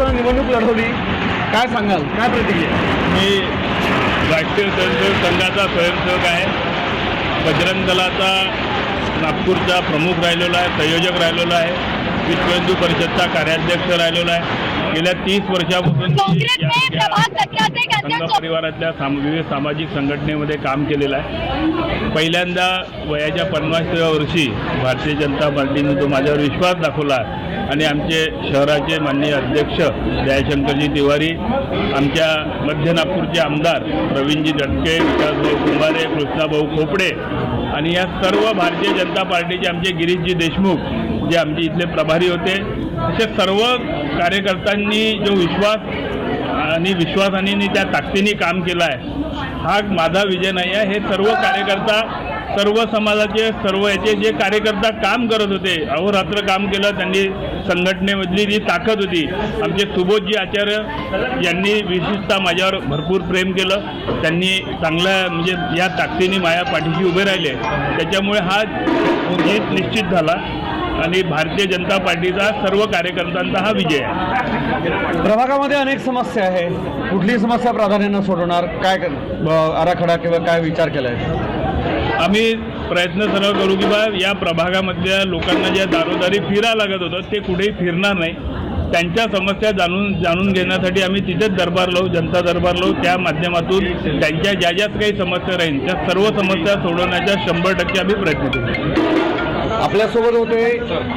पक्षानं निवडणूक लढवली. काय सांगाल? काय प्रतिक्रिया? मी राष्ट्रीय स्वयंसेवक संघाचा स्वयंसेवक आहे. बजरंग दलाचा नागपूरचा प्रमुख राहिलेला आहे संयोजक राहिलेला आहे. विश्व हिंदू परिषदचा कार्याध्यक्ष राहिलेला आहे. गेल्या तीस वर्षापासून संघ परिवारातल्या साम विविध सामाजिक संघटनेमध्ये काम केलेलं आहे. पहिल्यांदा वयाच्या पन्नासव्या वर्षी भारतीय जनता पार्टीने तो माझ्यावर विश्वास दाखवला आणि आमचे शहराचे माननीय अध्यक्ष जयशंकरजी तिवारी आमच्या मध्य नागपूरचे आमदार प्रवीणजी दटके विकासभाऊ कुंभारे कृष्णाभाऊ खोपडे आणि या सर्व भारतीय जनता पार्टीचे आमचे गिरीशजी देशमुख जे आमचे इथले प्रभारी होते. असे सर्व कार्यकर्त्यांनी जो विश्वास आणि विश्वासाने त्या ताकदीने काम केलं आहे हा माझा विजय नाही आहे. हे सर्व कार्यकर्ता सर्व समाजाचे सर्व याचे जे कार्यकर्ता काम करत होते अहोरात्र काम केलं त्यांनी संघटनेमधली जी ताकद होती आमचे सुबोधजी आचार्य यांनी विशेषतः माझ्यावर भरपूर प्रेम केलं. त्यांनी चांगल्या म्हणजे या ताकदीने माझ्या पाठीशी उभे राहिले. त्याच्यामुळे हा जीत निश्चित झाला. आणि भारतीय जनता पार्टीचा सर्व कार्यकर्त्यांचा हा विजय आहे. प्रभागामध्ये अनेक समस्या आहे कुठली समस्या प्राधान्यानं सोडवणार काय आराखडा किंवा काय विचार केला आहे आम्ही प्रयत्न सर्व करू की बा या प्रभागामधल्या लोकांना ज्या दारोदारी फिरा लागत होतं ते कुठेही फिरणार नाही. त्यांच्या समस्या जाणून जाणून घेण्यासाठी आम्ही तिथेच दरबार लावू जनता दरबार लावू. त्या माध्यमातून त्यांच्या ज्या ज्याच काही समस्या राहील त्या सर्व समस्या सोडवण्याच्या शंभर टक्के आम्ही प्रयत्न करू. आपल्यासोबत होते